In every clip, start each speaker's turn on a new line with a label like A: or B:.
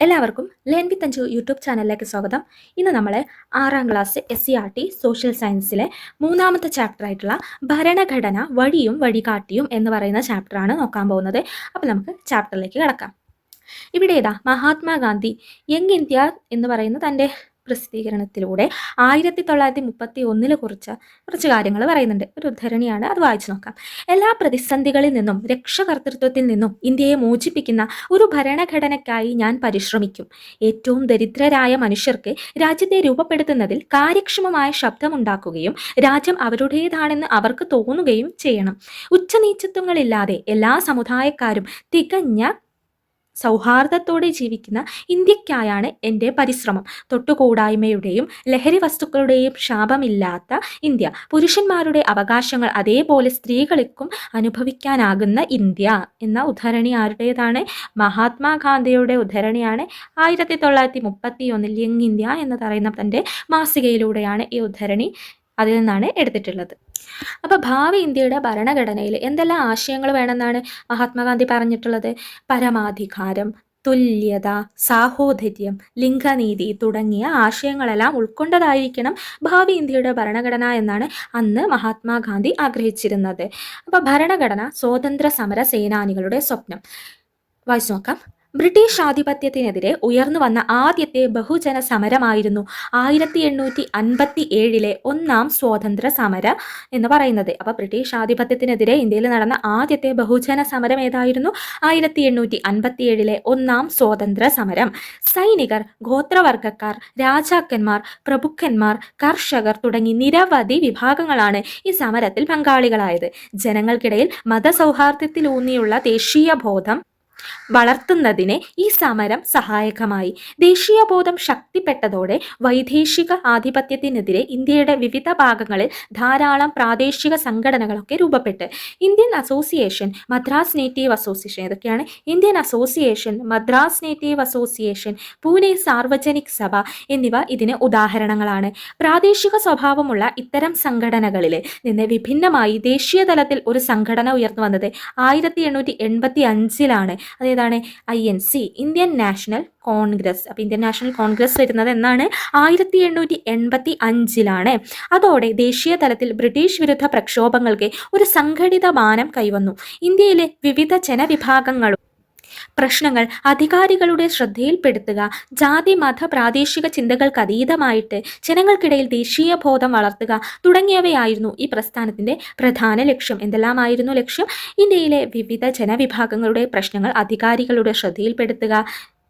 A: എല്ലാവർക്കും ലേൻവി വിത്ത് അഞ്ചു യൂട്യൂബ് ചാനലിലേക്ക് സ്വാഗതം. ഇന്ന് നമ്മൾ ആറാം class S C R T social സയൻസിലെ മൂന്നാമത്തെ ചാപ്റ്റർ ആയിട്ടുള്ള ഭരണഘടന വഴിയും വഴികാട്ടിയും എന്ന് പറയുന്ന ചാപ്റ്ററാണ് നോക്കാൻ പോകുന്നത്. അപ്പോൾ നമുക്ക് ചാപ്റ്ററിലേക്ക് കിടക്കാം. ഇവിടെ ഏതാ മഹാത്മാഗാന്ധി യങ് ഇന്ത്യ എന്ന് പറയുന്ന തന്റെ പ്രസിദ്ധീകരണത്തിലൂടെ ആയിരത്തി തൊള്ളായിരത്തി മുപ്പത്തി ഒന്നിൽ കുറിച്ച് കുറച്ച് കാര്യങ്ങൾ പറയുന്നുണ്ട്. ഒരു ഉദ്ധരണിയാണ് അത് വായിച്ചു നോക്കാം. എല്ലാ പ്രതിസന്ധികളിൽ നിന്നും രക്ഷകർത്തൃത്വത്തിൽ നിന്നും ഇന്ത്യയെ മോചിപ്പിക്കുന്ന ഒരു ഭരണഘടനയ്ക്കായി ഞാൻ പരിശ്രമിക്കും. ഏറ്റവും ദരിദ്രരായ മനുഷ്യർക്ക് രാജ്യത്തെ രൂപപ്പെടുത്തുന്നതിൽ കാര്യക്ഷമമായ ശബ്ദമുണ്ടാക്കുകയും രാജ്യം അവരുടേതാണെന്ന് അവർക്ക് തോന്നുകയും ചെയ്യണം. ഉച്ചനീച്ചത്വങ്ങളില്ലാതെ എല്ലാ സമുദായക്കാരും തികഞ്ഞ സൗഹാർദ്ദത്തോടെ ജീവിക്കുന്ന ഇന്ത്യക്കായാണ് എന്റെ പരിശ്രമം. തൊട്ടുകൂടായ്മയുടെയും ലഹരി വസ്തുക്കളുടെയും ശാപമില്ലാത്ത ഇന്ത്യ. പുരുഷന്മാരുടെ അവകാശങ്ങൾ അതേപോലെ സ്ത്രീകൾക്കും അനുഭവിക്കാനാകുന്ന ഇന്ത്യ എന്ന ഉദ്ധരണി ആരുടേതാണ്? മഹാത്മാഗാന്ധിയുടെ ഉദ്ധരണിയാണ് ആയിരത്തി തൊള്ളായിരത്തി മുപ്പത്തി ഒന്നിൽ യങ് ഇന്ത്യ എന്ന് പറയുന്ന തന്റെ മാസികയിലൂടെയാണ് ഈ ഉദ്ധരണി അതിൽ നിന്നാണ് എടുത്തിട്ടുള്ളത്. അപ്പോൾ ഭാവി ഇന്ത്യയുടെ ഭരണഘടനയിൽ എന്തെല്ലാം ആശയങ്ങൾ വേണമെന്നാണ് മഹാത്മാഗാന്ധി പറഞ്ഞിട്ടുള്ളത്? പരമാധികാരം തുല്യത സാഹോദര്യം ലിംഗനീതി തുടങ്ങിയ ആശയങ്ങളെല്ലാം ഉൾക്കൊണ്ടതായിരിക്കണം ഭാവി ഇന്ത്യയുടെ ഭരണഘടന എന്നാണ് അന്ന് മഹാത്മാഗാന്ധി ആഗ്രഹിച്ചിരുന്നത്. അപ്പോൾ ഭരണഘടന സ്വാതന്ത്ര്യ സമര സേനാനികളുടെ സ്വപ്നം. വായിച്ചു നോക്കാം. ബ്രിട്ടീഷ് ആധിപത്യത്തിനെതിരെ ഉയർന്നു വന്ന ആദ്യത്തെ ബഹുജന സമരമായിരുന്നു ആയിരത്തി എണ്ണൂറ്റി അൻപത്തി ഏഴിലെ ഒന്നാം സ്വാതന്ത്ര്യ സമര എന്ന് പറയുന്നത്. അപ്പോൾ ബ്രിട്ടീഷ് ആധിപത്യത്തിനെതിരെ ഇന്ത്യയിൽ നടന്ന ആദ്യത്തെ ബഹുജന സമരം ഏതായിരുന്നു? ആയിരത്തി എണ്ണൂറ്റി അൻപത്തി ഏഴിലെ ഒന്നാം സ്വാതന്ത്ര്യ സമരം. സൈനികർ ഗോത്രവർഗക്കാർ രാജാക്കന്മാർ പ്രഭുക്കന്മാർ കർഷകർ തുടങ്ങി നിരവധി വിഭാഗങ്ങളാണ് ഈ സമരത്തിൽ പങ്കാളികളായത്. ജനങ്ങൾക്കിടയിൽ മതസൗഹാർദ്ദത്തിലൂന്നിയുള്ള ദേശീയ ബോധം വളർത്തുന്നതിന് ഈ സമരം സഹായകമായി. ദേശീയ ബോധം ശക്തിപ്പെട്ടതോടെ വൈദേശിക ആധിപത്യത്തിനെതിരെ ഇന്ത്യയുടെ വിവിധ ഭാഗങ്ങളിൽ ധാരാളം പ്രാദേശിക സംഘടനകളൊക്കെ രൂപപ്പെട്ട്. Indian association Madras native association ഇതൊക്കെയാണ് Indian association Madras native association Pune Sarvajanik Sabha എന്നിവ ഇതിന് ഉദാഹരണങ്ങളാണ്. പ്രാദേശിക സ്വഭാവമുള്ള ഇത്തരം സംഘടനകളിൽ നിന്ന് വിഭിന്നമായി ദേശീയ തലത്തിൽ ഒരു സംഘടന ഉയർന്നു വന്നത് ആയിരത്തി എണ്ണൂറ്റി എൺപത്തി അഞ്ചിലാണ്. അതേതാണ് I N C Indian national Congress അപ്പോൾ ഇന്ത്യൻ നാഷണൽ കോൺഗ്രസ് വരുന്നത് എന്നാണ്? ആയിരത്തി എണ്ണൂറ്റി എൺപത്തി അഞ്ചിലാണ് അതോടെ ദേശീയ തലത്തിൽ ബ്രിട്ടീഷ് വിരുദ്ധ പ്രക്ഷോഭങ്ങൾക്ക് ഒരു സംഘടിത മാനം കൈവന്നു. ഇന്ത്യയിലെ വിവിധ ജനവിഭാഗങ്ങളും പ്രശ്നങ്ങൾ അധികാരികളുടെ ശ്രദ്ധയിൽപ്പെടുത്തുക. ജാതി മത പ്രാദേശിക ചിന്തകൾക്ക് അതീതമായിട്ട് ജനങ്ങൾക്കിടയിൽ ദേശീയ ബോധം വളർത്തുക തുടങ്ങിയവയായിരുന്നു ഈ പ്രസ്ഥാനത്തിന്റെ പ്രധാന ലക്ഷ്യം. എന്തെല്ലാമായിരുന്നു ലക്ഷ്യം? ഇന്ത്യയിലെ വിവിധ ജനവിഭാഗങ്ങളുടെ പ്രശ്നങ്ങൾ അധികാരികളുടെ ശ്രദ്ധയിൽപ്പെടുത്തുക.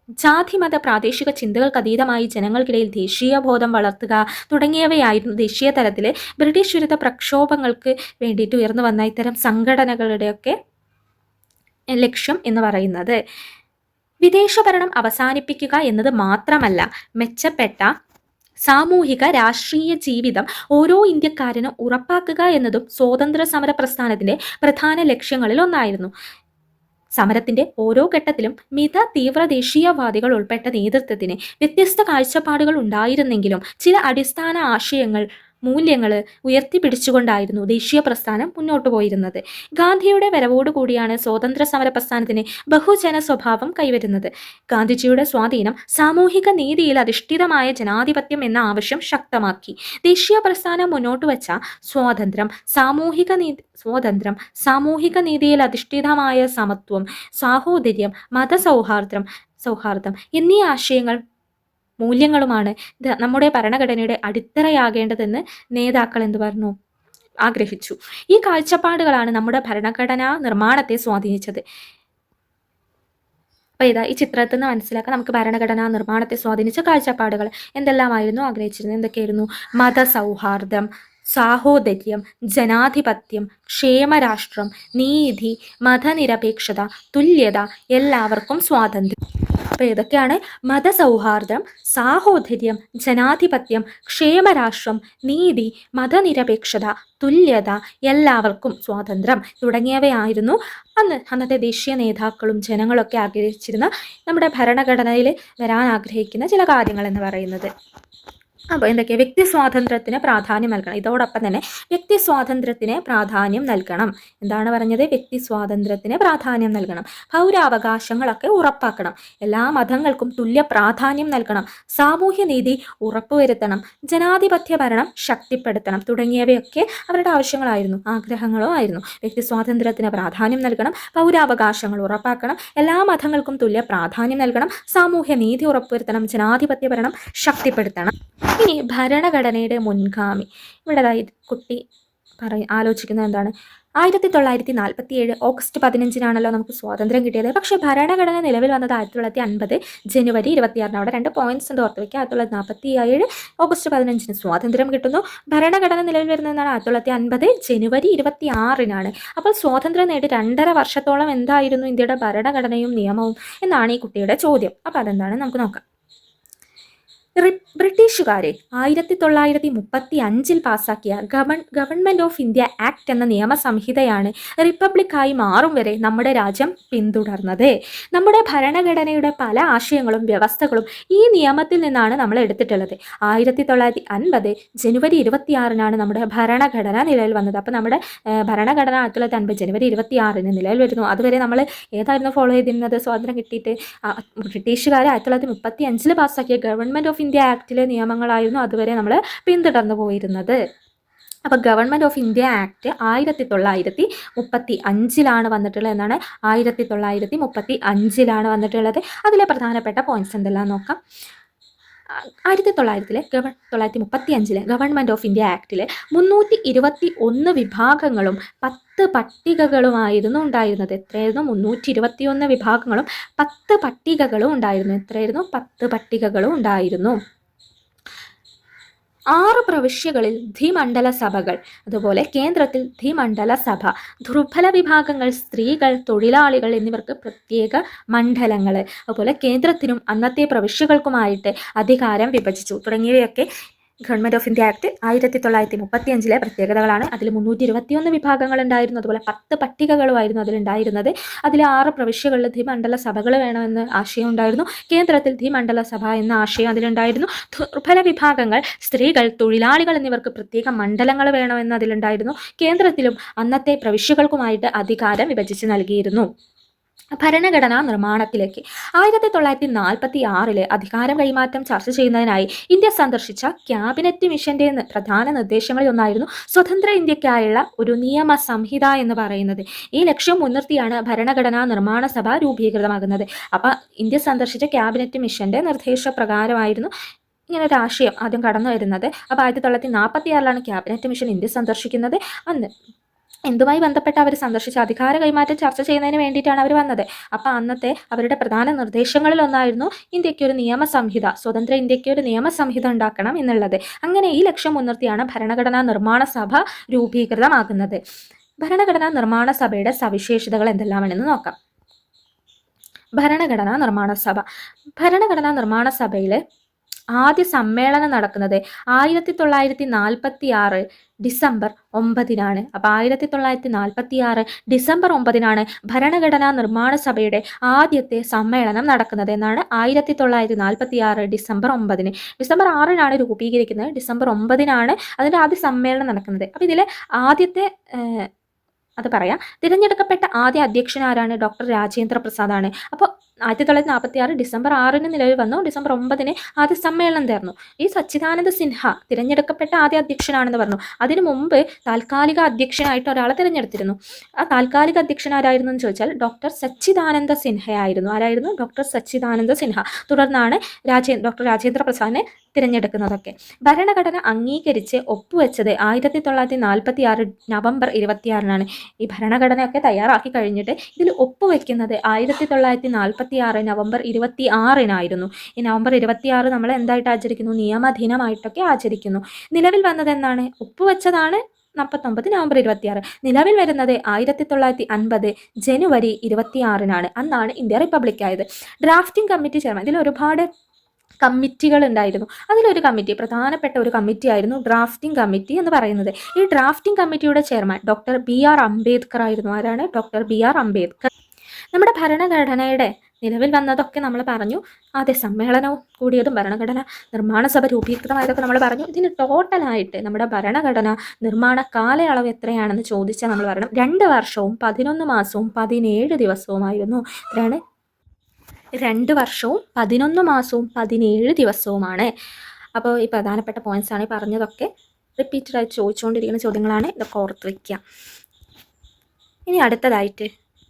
A: ജാതിമത പ്രാദേശിക ചിന്തകൾക്ക് അതീതമായി ജനങ്ങൾക്കിടയിൽ ദേശീയ ബോധം വളർത്തുക തുടങ്ങിയവയായിരുന്നു ദേശീയ തലത്തിൽ ബ്രിട്ടീഷ് വിരുദ്ധ പ്രക്ഷോഭങ്ങൾക്ക് വേണ്ടിയിട്ട് ഉയർന്നു വന്ന ഇത്തരം സംഘടനകളുടെയൊക്കെ ലക്ഷ്യം എന്ന് പറയുന്നത്. വിദേശ ഭരണം അവസാനിപ്പിക്കുക എന്നത് മാത്രമല്ല മെച്ചപ്പെട്ട സാമൂഹിക രാഷ്ട്രീയ ജീവിതം ഓരോ ഇന്ത്യക്കാരനും ഉറപ്പാക്കുക എന്നതും സ്വാതന്ത്ര്യ സമര പ്രസ്ഥാനത്തിന്റെ പ്രധാന ലക്ഷ്യങ്ങളിൽ ഒന്നായിരുന്നു. സമരത്തിന്റെ ഓരോ ഘട്ടത്തിലും മിത തീവ്ര ദേശീയവാദികൾ ഉൾപ്പെട്ട നേതൃത്വത്തിന് വ്യത്യസ്ത കാഴ്ചപ്പാടുകൾ ഉണ്ടായിരുന്നെങ്കിലും ചില അടിസ്ഥാന ആശയങ്ങൾ മൂല്യങ്ങൾ ഉയർത്തിപ്പിടിച്ചുകൊണ്ടായിരുന്നു ദേശീയ പ്രസ്ഥാനം മുന്നോട്ടു പോയിരുന്നത്. ഗാന്ധിയുടെ വരവോടുകൂടിയാണ് സ്വാതന്ത്ര്യ സമര പ്രസ്ഥാനത്തിന് ബഹുജന സ്വഭാവം കൈവരുന്നത്. ഗാന്ധിജിയുടെ സ്വാധീനം സാമൂഹിക നീതിയിൽ അധിഷ്ഠിതമായ ജനാധിപത്യം എന്ന ആവശ്യം ശക്തമാക്കി. ദേശീയ പ്രസ്ഥാനം മുന്നോട്ട് വച്ച സ്വാതന്ത്ര്യം സാമൂഹിക നീതി സ്വാതന്ത്ര്യം സാമൂഹിക നീതിയിൽ അധിഷ്ഠിതമായ സമത്വം സാഹോദര്യം മതസൗഹാർദ്ദം സൗഹാർദ്ദം എന്നീ ആശയങ്ങൾ മൂല്യങ്ങളുമാണ്. നമ്മുടെ ഭരണഘടനയുടെ അടിത്തറയാകേണ്ടതെന്ന് നേതാക്കൾ എന്ത് പറഞ്ഞു? ആഗ്രഹിച്ചു. ഈ കാഴ്ചപ്പാടുകളാണ് നമ്മുടെ ഭരണഘടനാ നിർമ്മാണത്തെ സ്വാധീനിച്ചത്. അപ്പോൾ ഇതാ ഈ ചിത്രത്തിൽ നിന്ന് മനസ്സിലാക്കാൻ നമുക്ക് ഭരണഘടനാ നിർമ്മാണത്തെ സ്വാധീനിച്ച കാഴ്ചപ്പാടുകൾ എന്തെല്ലാമായിരുന്നു ആഗ്രഹിച്ചിരുന്നത്? എന്തൊക്കെയായിരുന്നു? മതസൗഹാർദ്ദം സാഹോദര്യം ജനാധിപത്യം ക്ഷേമരാഷ്ട്രം നീതി മതനിരപേക്ഷത തുല്യത എല്ലാവർക്കും സ്വാതന്ത്ര്യം. അപ്പോൾ ഇതൊക്കെയാണ് മതസൗഹാർദ്ദം സാഹോദര്യം ജനാധിപത്യം ക്ഷേമരാഷ്ട്രം നീതി മതനിരപേക്ഷത തുല്യത എല്ലാവർക്കും സ്വാതന്ത്ര്യം തുടങ്ങിയവയായിരുന്നു. അന്ന് അന്നത്തെ ദേശീയ നേതാക്കളും ജനങ്ങളൊക്കെ ആഗ്രഹിച്ചിരുന്ന നമ്മുടെ ഭരണഘടനയിൽ വരാൻ ആഗ്രഹിക്കുന്ന ചില കാര്യങ്ങൾ എന്ന് പറയുന്നത്. അപ്പോൾ എന്തൊക്കെയാണ് വ്യക്തി സ്വാതന്ത്ര്യത്തിന് പ്രാധാന്യം നൽകണം. ഇതോടൊപ്പം തന്നെ വ്യക്തി സ്വാതന്ത്ര്യത്തിന് പ്രാധാന്യം നൽകണം. എന്താണ് പറഞ്ഞത്? വ്യക്തി സ്വാതന്ത്ര്യത്തിന് പ്രാധാന്യം നൽകണം. പൗരാവകാശങ്ങളൊക്കെ ഉറപ്പാക്കണം. എല്ലാ മതങ്ങൾക്കും തുല്യ പ്രാധാന്യം നൽകണം. സാമൂഹ്യ നീതി ഉറപ്പുവരുത്തണം. ജനാധിപത്യ ഭരണം ശക്തിപ്പെടുത്തണം. തുടങ്ങിയവയൊക്കെ അവരുടെ ആവശ്യങ്ങളായിരുന്നു. ആഗ്രഹങ്ങളോ ആയിരുന്നു. വ്യക്തി സ്വാതന്ത്ര്യത്തിന് പ്രാധാന്യം നൽകണം. പൗരാവകാശങ്ങൾ ഉറപ്പാക്കണം. എല്ലാ മതങ്ങൾക്കും തുല്യ പ്രാധാന്യം നൽകണം. സാമൂഹ്യ നീതി ഉറപ്പുവരുത്തണം. ജനാധിപത്യ ഭരണം ശക്തിപ്പെടുത്തണം. ഇനി ഭരണഘടനയുടെ മുൻഗാമി. ഇവിടെ കുട്ടി പറയ ആലോചിക്കുന്നത് എന്താണ്? ആയിരത്തി തൊള്ളായിരത്തി നാൽപ്പത്തി ഏഴ് ഓഗസ്റ്റ് പതിനഞ്ചിനാണല്ലോ നമുക്ക് സ്വാതന്ത്ര്യം കിട്ടിയത്. പക്ഷേ ഭരണഘടന നിലവിൽ വന്നത് ആയിരത്തി തൊള്ളായിരത്തി അൻപത് ജനുവരി ഇരുപത്തിയാറിന് അവിടെ രണ്ട് പോയിന്റ്സ് ഉണ്ട് ഓർത്ത് വയ്ക്കുക ആയിരത്തി തൊള്ളായിരത്തി നാൽപ്പത്തി ഏഴ് ഓഗസ്റ്റ് പതിനഞ്ചിന് സ്വാതന്ത്ര്യം കിട്ടുന്നു. ഭരണഘടന നിലവിൽ വരുന്നതാണ് ആയിരത്തി തൊള്ളായിരത്തി അൻപത് ജനുവരി ഇരുപത്തി ആറിനാണ് അപ്പോൾ സ്വാതന്ത്ര്യം നേടി രണ്ടര വർഷത്തോളം എന്തായിരുന്നു ഇന്ത്യയുടെ ഭരണഘടനയും നിയമവും? എന്നാണ് ഈ കുട്ടിയുടെ ചോദ്യം. അപ്പോൾ അതെന്താണ്? നമുക്ക് നോക്കാം. ബ്രിട്ടീഷുകാരെ ആയിരത്തി തൊള്ളായിരത്തി മുപ്പത്തി അഞ്ചിൽ പാസാക്കിയ govern government of India act എന്ന നിയമസംഹിതയാണ് റിപ്പബ്ലിക്കായി മാറും വരെ നമ്മുടെ രാജ്യം പിന്തുടർന്നത്. നമ്മുടെ ഭരണഘടനയുടെ പല ആശയങ്ങളും വ്യവസ്ഥകളും ഈ നിയമത്തിൽ നിന്നാണ് നമ്മൾ എടുത്തിട്ടുള്ളത്. ആയിരത്തി തൊള്ളായിരത്തി അൻപത് ജനുവരി ഇരുപത്തിയാറിനാണ് നമ്മുടെ ഭരണഘടന നിലയിൽ വന്നത്. അപ്പോൾ നമ്മുടെ ഭരണഘടന ആയിരത്തി തൊള്ളായിരത്തി അൻപത് ജനുവരി ഇരുപത്തിയാറിന് നിലയിൽ വരുന്നു. അതുവരെ നമ്മൾ ഏതായിരുന്നു ഫോളോ ചെയ്തിരുന്നത്? സ്വാതന്ത്ര്യം കിട്ടിയിട്ട് ബ്രിട്ടീഷുകാരെ ആയിരത്തി തൊള്ളായിരത്തി മുപ്പത്തി അഞ്ചിൽ പാസ്സാക്കിയ ഗവൺമെന്റ് ഓഫ് ഇന്ത്യ ആക്ടിലെ നിയമങ്ങളായിരുന്നു അതുവരെ നമ്മൾ പിന്തുടർന്നു പോയിരുന്നത്. അപ്പോൾ ഗവൺമെന്റ് ഓഫ് ഇന്ത്യ ആക്ട് ആയിരത്തി തൊള്ളായിരത്തി മുപ്പത്തി അഞ്ചിലാണ് വന്നിട്ടുള്ളത് എന്നാണ് ആയിരത്തി തൊള്ളായിരത്തി മുപ്പത്തി അഞ്ചിലാണ് വന്നിട്ടുള്ളത്. അതിലെ പ്രധാനപ്പെട്ട പോയിന്റ്സ് എന്തെല്ലാം നോക്കാം? ആയിരത്തി തൊള്ളായിരത്തിലെ ഗവൺ തൊള്ളായിരത്തി മുപ്പത്തി അഞ്ചിലെ ഗവൺമെന്റ് ഓഫ് ഇന്ത്യ ആക്ടിലെ മുന്നൂറ്റി ഇരുപത്തി ഒന്ന് വിഭാഗങ്ങളും പത്ത് പട്ടികകളുമായിരുന്നു ഉണ്ടായിരുന്നത്. എത്രയായിരുന്നു? മുന്നൂറ്റി ഇരുപത്തി ഒന്ന് വിഭാഗങ്ങളും പത്ത് പട്ടികകളും ഉണ്ടായിരുന്നു. എത്രയായിരുന്നു? പത്ത് പട്ടികകളും ഉണ്ടായിരുന്നു. ആറ് പ്രവിശ്യകളിൽ ധിമണ്ഡല സഭകൾ. അതുപോലെ കേന്ദ്രത്തിൽ ധിമണ്ഡല സഭ ദുർബല വിഭാഗങ്ങൾ സ്ത്രീകൾ തൊഴിലാളികൾ എന്നിവർക്ക് പ്രത്യേക മണ്ഡലങ്ങൾ. അതുപോലെ കേന്ദ്രത്തിനും അന്നത്തെ പ്രവിശ്യകൾക്കുമായിട്ട് അധികാരം വിഭജിച്ചു. തുടങ്ങിയവയൊക്കെ ഗവൺമെന്റ് ഓഫ് ഇന്ത്യ ആക്ട് ആയിരത്തി തൊള്ളായിരത്തി മുപ്പത്തി അഞ്ചിലെ പ്രത്യേകതകളാണ്. അതിൽ മുന്നൂറ്റി ഇരുപത്തിയൊന്ന് വിഭാഗങ്ങൾ ഉണ്ടായിരുന്നു. അതുപോലെ പത്ത് പട്ടികകളുമായിരുന്നു അതിലുണ്ടായിരുന്നത് അതിൽ ആറ് പ്രവിശ്യകളിൽ ദ്വിമണ്ഡല സഭകൾ വേണമെന്ന് ആശയം ഉണ്ടായിരുന്നു. കേന്ദ്രത്തിൽ ദ്വിമണ്ഡല സഭ എന്ന ആശയം അതിലുണ്ടായിരുന്നു. ദുർബല വിഭാഗങ്ങൾ സ്ത്രീകൾ തൊഴിലാളികൾ എന്നിവർക്ക് പ്രത്യേക മണ്ഡലങ്ങൾ വേണമെന്ന് അതിലുണ്ടായിരുന്നു. കേന്ദ്രത്തിലും അന്നത്തെ പ്രവിശ്യകൾക്കുമായിട്ട് അധികാരം വിഭജിച്ച് നൽകിയിരുന്നു. ഭരണഘടനാ നിർമ്മാണത്തിലേക്ക്. ആയിരത്തി തൊള്ളായിരത്തി നാൽപ്പത്തി ആറിലെ അധികാരം കൈമാറ്റം ചർച്ച ചെയ്യുന്നതിനായി ഇന്ത്യ സന്ദർശിച്ച ക്യാബിനറ്റ് മിഷന്റെ പ്രധാന നിർദ്ദേശങ്ങളിൽ ഒന്നായിരുന്നു സ്വതന്ത്ര ഇന്ത്യക്കായുള്ള ഒരു നിയമ സംഹിത എന്ന് പറയുന്നത്. ഈ ലക്ഷ്യം മുൻനിർത്തിയാണ് ഭരണഘടനാ നിർമ്മാണ സഭ രൂപീകൃതമാകുന്നത്. അപ്പം ഇന്ത്യ സന്ദർശിച്ച ക്യാബിനറ്റ് മിഷന്റെ നിർദ്ദേശപ്രകാരമായിരുന്നു ഇങ്ങനെ ഒരു ആശയം ആദ്യം കടന്നു വരുന്നത് അപ്പോൾ ആയിരത്തി തൊള്ളായിരത്തി നാൽപ്പത്തി ആറിലാണ് ക്യാബിനറ്റ് മിഷൻ ഇന്ത്യ സന്ദർശിക്കുന്നത്. അന്ന് എന്തുമായി ബന്ധപ്പെട്ട് അവർ സന്ദർശിച്ച അധികാര കൈമാറ്റം ചർച്ച ചെയ്യുന്നതിന് വേണ്ടിയിട്ടാണ് അവർ വന്നത്. അപ്പോൾ അന്നത്തെ അവരുടെ പ്രധാന നിർദ്ദേശങ്ങളിൽ ഒന്നായിരുന്നു ഇന്ത്യയ്ക്ക് ഒരു നിയമസംഹിത സ്വതന്ത്ര ഇന്ത്യയ്ക്ക് ഒരു നിയമസംഹിത ഉണ്ടാക്കണം എന്നുള്ളത്. അങ്ങനെ ഈ ലക്ഷ്യം മുൻനിർത്തിയാണ് ഭരണഘടനാ നിർമ്മാണ സഭ രൂപീകൃതമാകുന്നത്. ഭരണഘടനാ നിർമ്മാണ സഭയുടെ സവിശേഷതകൾ എന്തെല്ലാമാണെന്ന് നോക്കാം. ഭരണഘടനാ നിർമ്മാണ സഭ. ഭരണഘടനാ നിർമ്മാണ സഭയിലെ ആദ്യ സമ്മേളനം നടക്കുന്നത് ആയിരത്തി തൊള്ളായിരത്തി നാൽപ്പത്തി ആറ് ഡിസംബർ ഒമ്പതിനാണ്. അപ്പോൾ ആയിരത്തി തൊള്ളായിരത്തി നാൽപ്പത്തി ആറ് ഡിസംബർ ഒമ്പതിനാണ് ഭരണഘടനാ നിർമ്മാണ സഭയുടെ ആദ്യത്തെ സമ്മേളനം നടക്കുന്നത് എന്നാണ് ആയിരത്തി തൊള്ളായിരത്തി നാൽപ്പത്തി ആറ് ഡിസംബർ ഒമ്പതിന്. ഡിസംബർ ആറിനാണ് രൂപീകരിക്കുന്നത്. ഡിസംബർ ഒമ്പതിനാണ് അതിന്റെ ആദ്യ സമ്മേളനം നടക്കുന്നത്. അപ്പോൾ ഇതിലെ ആദ്യത്തെ അത് പറയാം. തിരഞ്ഞെടുക്കപ്പെട്ട ആദ്യ അധ്യക്ഷൻ ആരാണ് ഡോക്ടർ രാജേന്ദ്ര പ്രസാദാണ്. അപ്പോൾ ആയിരത്തി തൊള്ളായിരത്തി നാൽപ്പത്തി ആറ് ഡിസംബർ ആറിന് നിലവിൽ വന്നു. ഡിസംബർ ഒമ്പതിന് ആദ്യ സമ്മേളനം തീർന്നു. ഈ സച്ചിദാനന്ദ സിൻഹ തിരഞ്ഞെടുക്കപ്പെട്ട ആദ്യ അധ്യക്ഷനാണെന്ന് പറഞ്ഞു. അതിനു മുമ്പ് താൽക്കാലിക അധ്യക്ഷനായിട്ട് ഒരാളെ തിരഞ്ഞെടുത്തിരുന്നു. ആ താൽക്കാലിക അധ്യക്ഷൻ ആരായിരുന്നു എന്ന് ചോദിച്ചാൽ ഡോക്ടർ സച്ചിദാനന്ദ സിൻഹയായിരുന്നു. ആരായിരുന്നു? ഡോക്ടർ സച്ചിദാനന്ദ സിൻഹ. തുടർന്നാണ് രാജേ ഡോക്ടർ രാജേന്ദ്ര പ്രസാദിനെ തിരഞ്ഞെടുക്കുന്നതൊക്കെ. ഭരണഘടന അംഗീകരിച്ച് ഒപ്പുവെച്ചത് ആയിരത്തി തൊള്ളായിരത്തി നാൽപ്പത്തി ആറ് നവംബർ ഇരുപത്തിയാറിനാണ്. ഈ ഭരണഘടനയൊക്കെ തയ്യാറാക്കി കഴിഞ്ഞിട്ട് ഇതിൽ ഒപ്പുവെക്കുന്നത് ആയിരത്തി തൊള്ളായിരത്തി നാൽപ്പത്തി ആറ് നവംബർ ഇരുപത്തി ആറിനായിരുന്നു ഈ നവംബർ ഇരുപത്തി ആറ് നമ്മൾ എന്തായിട്ട് ആചരിക്കുന്നു? നിയമദിനമായിട്ടൊക്കെ ആചരിക്കുന്നു. നിലവിൽ വന്നത് എന്നാണ് ഒപ്പുവെച്ചതാണ് നാൽപ്പത്തൊമ്പത് നവംബർ ഇരുപത്തിയാറ്. നിലവിൽ വരുന്നത് ആയിരത്തി തൊള്ളായിരത്തി അൻപത് ജനുവരി ഇരുപത്തിയാറിനാണ്. അന്നാണ് ഇന്ത്യ റിപ്പബ്ലിക് ആയത്. Drafting committee chairman. ഇതിൽ ഒരുപാട് കമ്മിറ്റികൾ ഉണ്ടായിരുന്നു. അതിലൊരു കമ്മിറ്റി പ്രധാനപ്പെട്ട ഒരു കമ്മിറ്റി ആയിരുന്നു ഡ്രാഫ്റ്റിംഗ് കമ്മിറ്റി എന്ന് പറയുന്നത്. ഈ ഡ്രാഫ്റ്റിംഗ് കമ്മിറ്റിയുടെ chairman doctor B R Ambedkar ആയിരുന്നു ആരാണ്? Doctor B R Ambedkar. നമ്മുടെ ഭരണഘടനയുടെ നിലവിൽ വന്നതൊക്കെ നമ്മൾ പറഞ്ഞു. ആദ്യ സമ്മേളനവും കൂടിയതും ഭരണഘടന നിർമ്മാണ സഭ രൂപീകൃതമായതൊക്കെ നമ്മൾ പറഞ്ഞു. ഇതിന് ടോട്ടലായിട്ട് നമ്മുടെ ഭരണഘടന നിർമ്മാണ കാലയളവ് എത്രയാണെന്ന് ചോദിച്ചാൽ നമ്മൾ പറയണം. രണ്ട് വർഷവും പതിനൊന്ന് മാസവും പതിനേഴ് ദിവസവുമായിരുന്നു. ഇത്രയാണ്. രണ്ട് വർഷവും പതിനൊന്ന് മാസവും പതിനേഴ് ദിവസവുമാണ്. അപ്പോൾ ഈ പ്രധാനപ്പെട്ട പോയിന്റ്സ് ആണ് പറഞ്ഞതൊക്കെ റിപ്പീറ്റഡായി ചോദിച്ചുകൊണ്ടിരിക്കുന്ന ചോദ്യങ്ങളാണ്. ഇതൊക്കെ ഓർത്ത് വയ്ക്കുക ഇനി അടുത്തതായിട്ട്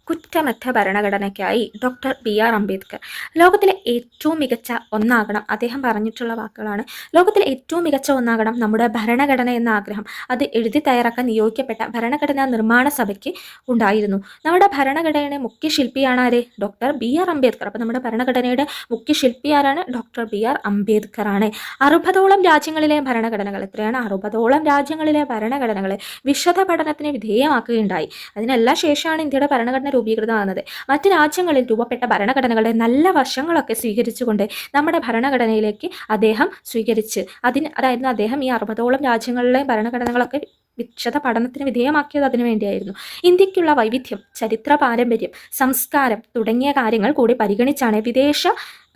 A: കുറ്റമറ്റ ഭരണഘടനയ്ക്കായി ഡോക്ടർ ബി ആർ അംബേദ്കർ. ലോകത്തിലെ ഏറ്റവും മികച്ച ഒന്നാകണം അദ്ദേഹം പറഞ്ഞിട്ടുള്ള വാക്കുകളാണ്. ലോകത്തിലെ ഏറ്റവും മികച്ച ഒന്നാകണം നമ്മുടെ ഭരണഘടന എന്ന ആഗ്രഹം. അത് എഴുതി തയ്യാറാക്കാൻ നിയോഗിക്കപ്പെട്ട ഭരണഘടനാ നിർമ്മാണ സഭയ്ക്ക് ഉണ്ടായിരുന്നു. നമ്മുടെ ഭരണഘടനയുടെ മുഖ്യ ശില്പിയാണ് ആര് ഡോക്ടർ ബി ആർ അംബേദ്കർ. അപ്പോൾ നമ്മുടെ ഭരണഘടനയുടെ മുഖ്യ ശില്പി ആരാണ്? ഡോക്ടർ ബി ആർ അംബേദ്കർ ആണ് അറുപതോളം രാജ്യങ്ങളിലെ ഭരണഘടനകൾ എത്രയാണ്? അറുപതോളം രാജ്യങ്ങളിലെ ഭരണഘടനകളെ വിശദ പഠനത്തിന് വിധേയമാക്കുകയുണ്ടായി. അതിനെല്ലാം ശേഷമാണ് ഇന്ത്യയുടെ ഭരണഘടന രൂപീകൃതമാകുന്നത്. മറ്റ് രാജ്യങ്ങളിൽ രൂപപ്പെട്ട ഭരണഘടനകളുടെ നല്ല വശങ്ങളൊക്കെ സ്വീകരിച്ചുകൊണ്ട് നമ്മുടെ ഭരണഘടനയിലേക്ക് അദ്ദേഹം സ്വീകരിച്ച് അതിന് അതായിരുന്നു അദ്ദേഹം ഈ അറുപതോളം രാജ്യങ്ങളിലെ ഭരണഘടനകളൊക്കെ വിശദ പഠനത്തിന് വിധേയമാക്കിയത് അതിനു വേണ്ടിയായിരുന്നു. ഇന്ത്യക്കുള്ള വൈവിധ്യം ചരിത്ര പാരമ്പര്യം സംസ്കാരം തുടങ്ങിയ കാര്യങ്ങൾ കൂടി പരിഗണിച്ചാണ് വിദേശ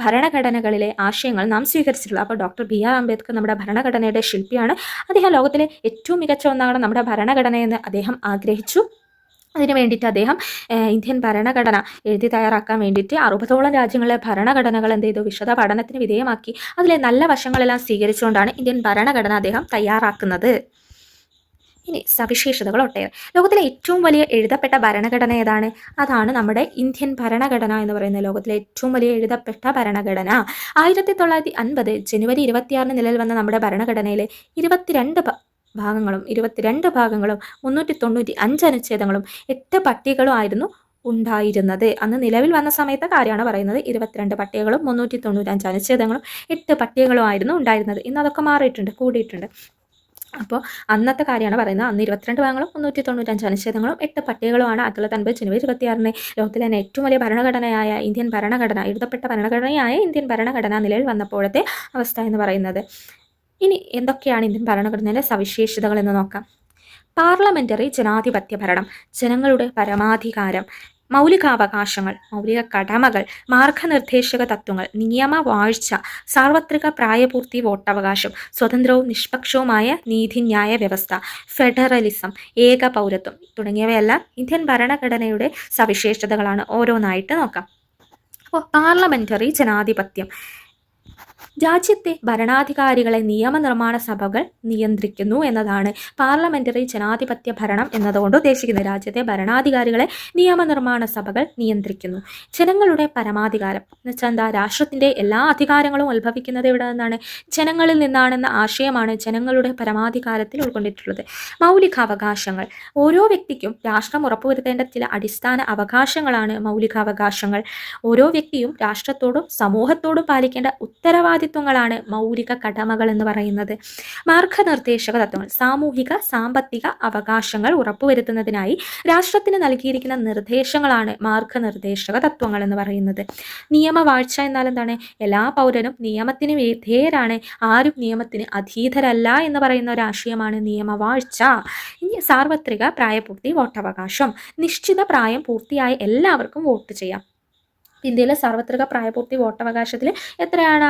A: ഭരണഘടനകളിലെ ആശയങ്ങൾ നാം സ്വീകരിച്ചിട്ടുള്ളത്. അപ്പോൾ ഡോക്ടർ ബി ആർ അംബേദ്കർ നമ്മുടെ ഭരണഘടനയുടെ ശില്പിയാണ്. അദ്ദേഹം ലോകത്തിലെ ഏറ്റവും മികച്ച ഒന്നാണ് നമ്മുടെ ഭരണഘടനയെന്ന് അദ്ദേഹം ആഗ്രഹിച്ചു. അതിന് വേണ്ടിയിട്ട് അദ്ദേഹം ഇന്ത്യൻ ഭരണഘടന എഴുതി തയ്യാറാക്കാൻ വേണ്ടിയിട്ട് അറുപതോളം രാജ്യങ്ങളിലെ ഭരണഘടനകൾ എന്ത് ചെയ്തു? വിശദ പഠനത്തിന് വിധേയമാക്കി. അതിലെ നല്ല വശങ്ങളെല്ലാം സ്വീകരിച്ചുകൊണ്ടാണ് ഇന്ത്യൻ ഭരണഘടന അദ്ദേഹം തയ്യാറാക്കുന്നത്. ഇനി സവിശേഷതകൾ ഒട്ടേറെ. ലോകത്തിലെ ഏറ്റവും വലിയ എഴുതപ്പെട്ട ഭരണഘടന ഏതാണ്? അതാണ് നമ്മുടെ ഇന്ത്യൻ ഭരണഘടന എന്ന് പറയുന്നത് ലോകത്തിലെ ഏറ്റവും വലിയ എഴുതപ്പെട്ട ഭരണഘടന. ആയിരത്തി തൊള്ളായിരത്തി അൻപത് ജനുവരി ഇരുപത്തിയാറിന് നിലവിൽ വന്ന നമ്മുടെ ഭരണഘടനയിലെ ഇരുപത്തിരണ്ട് ഭാഗങ്ങളും ഇരുപത്തിരണ്ട് ഭാഗങ്ങളും മുന്നൂറ്റി തൊണ്ണൂറ്റി അഞ്ച് അനുച്ഛേദങ്ങളും എട്ട് പട്ടികളും ആയിരുന്നു ഉണ്ടായിരുന്നത്. അന്ന് നിലവിൽ വന്ന സമയത്തെ കാര്യമാണ് പറയുന്നത്? ഇരുപത്തിരണ്ട് പട്ടികകളും മുന്നൂറ്റി തൊണ്ണൂറ്റഞ്ച് അനുച്ഛേദങ്ങളും എട്ട് പട്ടികകളും ആയിരുന്നു ഉണ്ടായിരുന്നത്. ഇന്ന് അതൊക്കെ മാറിയിട്ടുണ്ട് കൂടിയിട്ടുണ്ട്. അപ്പോൾ അന്നത്തെ കാര്യമാണ് പറയുന്നത്. അന്ന് ഇരുപത്തിരണ്ട് ഭാഗങ്ങളും മുന്നൂറ്റി തൊണ്ണൂറ്റഞ്ച് അനുച്ഛേദങ്ങളും എട്ട് പട്ടികകളുമാണ് ആയിരത്തി തൊള്ളായിരത്തി അൻപത് ജനുവരി ഇരുപത്തിയാറിന് ലോകത്തിലെ തന്നെ ഏറ്റവും വലിയ ഭരണഘടനയായ ഇന്ത്യൻ ഭരണഘടന എഴുതപ്പെട്ട ഭരണഘടനയായ ഇന്ത്യൻ ഭരണഘടന നിലവിൽ വന്നപ്പോഴത്തെ അവസ്ഥ എന്ന് പറയുന്നത്. ഇനി എന്തൊക്കെയാണ് ഇന്ത്യൻ ഭരണഘടനയിലെ സവിശേഷതകൾ എന്ന് നോക്കാം. പാർലമെന്ററി ജനാധിപത്യ ഭരണം ജനങ്ങളുടെ പരമാധികാരം മൗലികാവകാശങ്ങൾ മൗലിക കടമകൾ മാർഗനിർദ്ദേശക തത്വങ്ങൾ നിയമവാഴ്ച സാർവത്രിക പ്രായപൂർത്തി വോട്ടവകാശം സ്വതന്ത്രവും നിഷ്പക്ഷവുമായ നീതിന്യായ വ്യവസ്ഥ ഫെഡറലിസം ഏക പൗരത്വം തുടങ്ങിയവയെല്ലാം ഇന്ത്യൻ ഭരണഘടനയുടെ സവിശേഷതകളാണ് ഓരോന്നായിട്ട് നോക്കാം. അപ്പോൾ പാർലമെന്ററി ജനാധിപത്യം രാജ്യത്തെ ഭരണാധികാരികളെ നിയമനിർമ്മാണ സഭകൾ നിയന്ത്രിക്കുന്നു എന്നതാണ് പാർലമെന്ററി ജനാധിപത്യ ഭരണം എന്നതുകൊണ്ട് ഉദ്ദേശിക്കുന്നത് രാജ്യത്തെ ഭരണാധികാരികളെ നിയമനിർമ്മാണ സഭകൾ നിയന്ത്രിക്കുന്നു. ജനങ്ങളുടെ പരമാധികാരം. എന്ന് വെച്ചാൽ എന്താ? രാഷ്ട്രത്തിന്റെ എല്ലാ അധികാരങ്ങളും ഉത്ഭവിക്കുന്നത് ഇവിടെ നിന്നാണ്? ജനങ്ങളിൽ നിന്നാണെന്ന ആശയമാണ് ജനങ്ങളുടെ പരമാധികാരത്തിൽ ഉൾക്കൊണ്ടിട്ടുള്ളത്. മൗലികാവകാശങ്ങൾ. ഓരോ വ്യക്തിക്കും രാഷ്ട്രം ഉറപ്പുവരുത്തേണ്ട ചില അടിസ്ഥാന അവകാശങ്ങളാണ് മൗലികാവകാശങ്ങൾ. ഓരോ വ്യക്തിയും രാഷ്ട്രത്തോടും സമൂഹത്തോടും പാലിക്കേണ്ട ഉത്തരവാദിത്വങ്ങളാണ് മൗലിക കടമകൾ എന്ന് പറയുന്നത്. മാർഗനിർദ്ദേശക തത്വങ്ങൾ സാമൂഹിക സാമ്പത്തിക അവകാശങ്ങൾ ഉറപ്പുവരുത്തുന്നതിനായി രാഷ്ട്രത്തിന് നൽകിയിരിക്കുന്ന നിർദ്ദേശങ്ങളാണ് മാർഗനിർദ്ദേശക തത്വങ്ങൾ എന്ന് പറയുന്നത്. നിയമവാഴ്ച എന്നാൽ എന്താണ്? എല്ലാ പൗരനും നിയമത്തിന് വിധേയരാണ്. ആരും നിയമത്തിന് അധീതരല്ല എന്ന് പറയുന്ന ഒരു ആശയമാണ് നിയമവാഴ്ച ഇനി സാർവത്രിക പ്രായപൂർത്തി വോട്ടവകാശം. നിശ്ചിത പ്രായം പൂർത്തിയായ എല്ലാവർക്കും വോട്ട് ചെയ്യാം. ഇന്ത്യയിലെ സാർവത്രിക പ്രായപൂർത്തി വോട്ടവകാശത്തിൽ എത്രയാണ്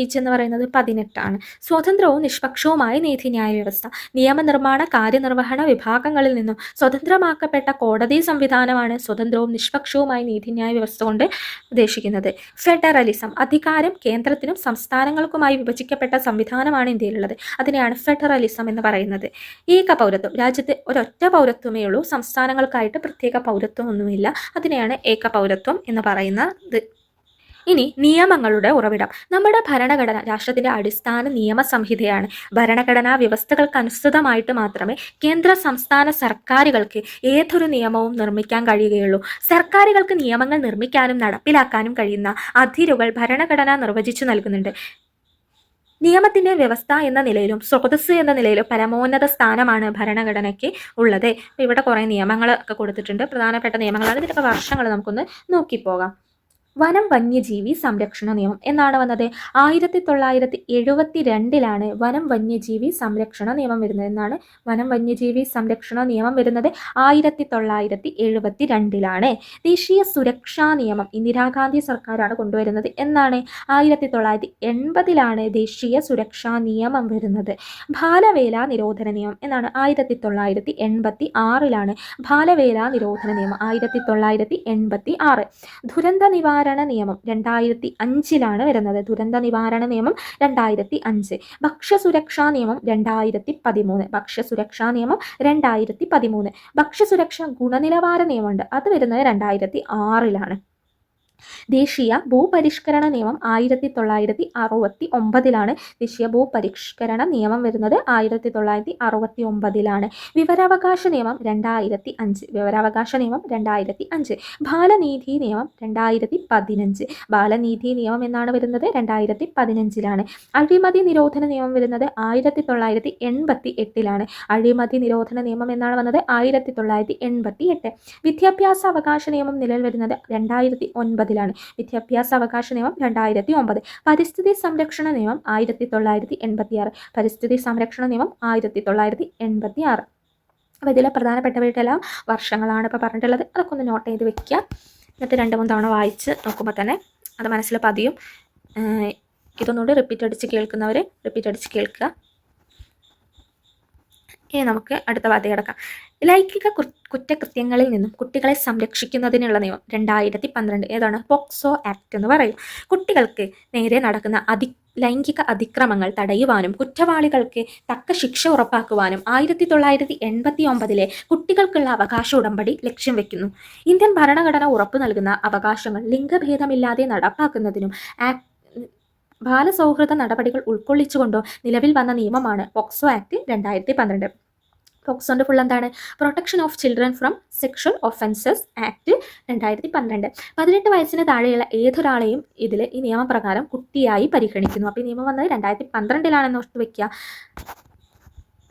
A: ഏജ് എന്ന് പറയുന്നത് പതിനെട്ടാണ്. സ്വതന്ത്രവും നിഷ്പക്ഷവുമായ നീതിന്യായ വ്യവസ്ഥ നിയമനിർമ്മാണ കാര്യനിർവഹണ വിഭാഗങ്ങളിൽ നിന്നും സ്വതന്ത്രമാക്കപ്പെട്ട കോടതി സംവിധാനമാണ് സ്വതന്ത്രവും നിഷ്പക്ഷവുമായ നീതിന്യായ വ്യവസ്ഥ കൊണ്ട് ഉദ്ദേശിക്കുന്നത്. ഫെഡറലിസം അധികാരം കേന്ദ്രത്തിനും സംസ്ഥാനങ്ങൾക്കുമായി വിഭജിക്കപ്പെട്ട സംവിധാനമാണ് ഇന്ത്യയിലുള്ളത്. അതിനെയാണ് ഫെഡറലിസം എന്ന് പറയുന്നത്. ഏക പൗരത്വം രാജ്യത്ത് ഒരൊറ്റ പൗരത്വമേ ഉള്ളൂ സംസ്ഥാനങ്ങൾക്കായിട്ട് പ്രത്യേക പൗരത്വമൊന്നുമില്ല. അതിനെയാണ് ഏക പൗരത്വം എന്ന് പറയുന്നത്. ഇനി നിയമങ്ങളുടെ ഉറവിടം. നമ്മുടെ ഭരണഘടന രാഷ്ട്രത്തിന്റെ അടിസ്ഥാന നിയമ സംഹിതയാണ് ഭരണഘടനാ വ്യവസ്ഥകൾക്കനുസൃതമായിട്ട് മാത്രമേ കേന്ദ്ര സംസ്ഥാന സർക്കാരുകൾക്ക് ഏതൊരു നിയമവും നിർമ്മിക്കാൻ കഴിയുകയുള്ളൂ. സർക്കാരുകൾക്ക് നിയമങ്ങൾ നിർമ്മിക്കാനും നടപ്പിലാക്കാനും കഴിയുന്ന അതിരുകൾ ഭരണഘടന നിർവചിച്ചു നൽകുന്നുണ്ട്. നിയമത്തിന്റെ വ്യവസ്ഥ എന്ന നിലയിലും സ്രോതസ് എന്ന നിലയിലും പരമോന്നത സ്ഥാനമാണ് ഭരണഘടനയ്ക്ക് ഉള്ളത്. ഇവിടെ കുറേ നിയമങ്ങൾ ഒക്കെ കൊടുത്തിട്ടുണ്ട്. പ്രധാനപ്പെട്ട നിയമങ്ങളാണ്. ഇതിന്റെയൊക്കെ വർഷങ്ങൾ നമുക്കൊന്ന് നോക്കിപ്പോകാം. വനം വന്യജീവി സംരക്ഷണ നിയമം എന്നാണ് വന്നത്. ആയിരത്തി തൊള്ളായിരത്തി എഴുപത്തി രണ്ടിലാണ് വനം വന്യജീവി സംരക്ഷണ നിയമം വരുന്നത് എന്നാണ് വനം വന്യജീവി സംരക്ഷണ നിയമം വരുന്നത്. ആയിരത്തി തൊള്ളായിരത്തി എഴുപത്തി രണ്ടിലാണ് ദേശീയ സുരക്ഷാ നിയമം ഇന്ദിരാഗാന്ധി സർക്കാരാണ് കൊണ്ടുവരുന്നത് എന്നാണ് ആയിരത്തി തൊള്ളായിരത്തി എൺപതിലാണ് ദേശീയ സുരക്ഷാ നിയമം വരുന്നത്. ബാലവേല നിരോധന നിയമം എന്നാണ് ആയിരത്തി തൊള്ളായിരത്തി എൺപത്തി ആറിലാണ് ബാലവേല നിരോധന നിയമം ആയിരത്തി തൊള്ളായിരത്തി എൺപത്തി ആറ് ദുരന്ത നിവാരണ നിയമം രണ്ടായിരത്തി അഞ്ചിലാണ് വരുന്നത്. ദുരന്ത നിവാരണ നിയമം രണ്ടായിരത്തി അഞ്ച് ഭക്ഷ്യസുരക്ഷാ നിയമം രണ്ടായിരത്തി പതിമൂന്ന് ഭക്ഷ്യസുരക്ഷാ നിയമം രണ്ടായിരത്തി പതിമൂന്ന് ഭക്ഷ്യസുരക്ഷാ ഗുണനിലവാര നിയമമുണ്ട്. അത് വരുന്നത് രണ്ടായിരത്തി ആറിലാണ് ദേശീയ ഭൂപരിഷ്കരണ നിയമം ആയിരത്തി തൊള്ളായിരത്തി അറുപത്തി ഒമ്പതിലാണ് ദേശീയ ഭൂപരിഷ്കരണ നിയമം വരുന്നത് ആയിരത്തി തൊള്ളായിരത്തി അറുപത്തി ഒമ്പതിലാണ് വിവരാവകാശ നിയമം രണ്ടായിരത്തി അഞ്ച് വിവരാവകാശ നിയമം രണ്ടായിരത്തി അഞ്ച് ബാലനീതി നിയമം രണ്ടായിരത്തി പതിനഞ്ച് ബാലനീതി നിയമം എന്നാണ് വരുന്നത് രണ്ടായിരത്തി പതിനഞ്ചിലാണ് അഴിമതി നിരോധന നിയമം വരുന്നത് ആയിരത്തി തൊള്ളായിരത്തി എൺപത്തി എട്ടിലാണ് അഴിമതി നിരോധന നിയമം എന്നാണ് വന്നത് ആയിരത്തി തൊള്ളായിരത്തി എൺപത്തി എട്ട് വിദ്യാഭ്യാസ അവകാശ നിയമം നിലവിൽ വരുന്നത് രണ്ടായിരത്തി ഒൻപതിലാണ് വിദ്യാഭ്യാസ അവകാശ നിയമം രണ്ടായിരത്തി ഒമ്പത് പരിസ്ഥിതി സംരക്ഷണ നിയമം ആയിരത്തി തൊള്ളായിരത്തി എൺപത്തി ആറ് പരിസ്ഥിതി സംരക്ഷണ നിയമം ആയിരത്തി തൊള്ളായിരത്തി എൺപത്തി ആറ് അപ്പോൾ ഇതിലെ പ്രധാനപ്പെട്ടവരുടെല്ലാം വർഷങ്ങളാണ് ഇപ്പോൾ പറഞ്ഞിട്ടുള്ളത്. അതൊക്കെ ഒന്ന് നോട്ട് ചെയ്ത് വെക്കുക എന്നിട്ട് രണ്ട് മൂന്ന് തവണ വായിച്ച് നോക്കുമ്പോൾ തന്നെ അത് മനസ്സിൽ പതിയും. ഇതൊന്നുകൂടി റിപ്പീറ്റ് അടിച്ച് കേൾക്കുന്നവർ റിപ്പീറ്റ് അടിച്ച് കേൾക്കുക. ഇനി നമുക്ക് അടുത്ത വാർത്ത കിടക്കാം. ലൈംഗിക കുറ്റകൃത്യങ്ങളിൽ നിന്നും കുട്ടികളെ സംരക്ഷിക്കുന്നതിനുള്ള നിയമം രണ്ടായിരത്തി പന്ത്രണ്ട് ഏതാണ്? പോക്സോ ആക്ട് എന്ന് പറയും. കുട്ടികൾക്ക് നേരെ നടക്കുന്ന അതി ലൈംഗിക അതിക്രമങ്ങൾ തടയുവാനും കുറ്റവാളികൾക്ക് തക്ക ശിക്ഷ ഉറപ്പാക്കുവാനും ആയിരത്തി തൊള്ളായിരത്തി എൺപത്തി ഒമ്പതിലെ കുട്ടികൾക്കുള്ള അവകാശ ഉടമ്പടി ലക്ഷ്യം വെക്കുന്നു. ഇന്ത്യൻ ഭരണഘടന ഉറപ്പു നൽകുന്ന അവകാശങ്ങൾ ലിംഗഭേദമില്ലാതെ നടപ്പാക്കുന്നതിനും ആക്ട് ബാലസൗഹൃദ നടപടികൾ ഉൾക്കൊള്ളിച്ചുകൊണ്ടോ നിലവിൽ വന്ന നിയമമാണ് പോക്സോ ആക്ട് രണ്ടായിരത്തി പന്ത്രണ്ട് പോക്സോന്റെ ഫുൾ എന്താണ്? Protection of children from sexual offences act രണ്ടായിരത്തി പന്ത്രണ്ട് പതിനെട്ട് വയസ്സിന് താഴെയുള്ള ഏതൊരാളെയും ഇതിൽ ഈ നിയമപ്രകാരം കുട്ടിയായി പരിഗണിക്കുന്നു. അപ്പോൾ ഈ നിയമം വന്നത് രണ്ടായിരത്തി പന്ത്രണ്ടിലാണെന്ന് ഓർത്ത് വയ്ക്കുക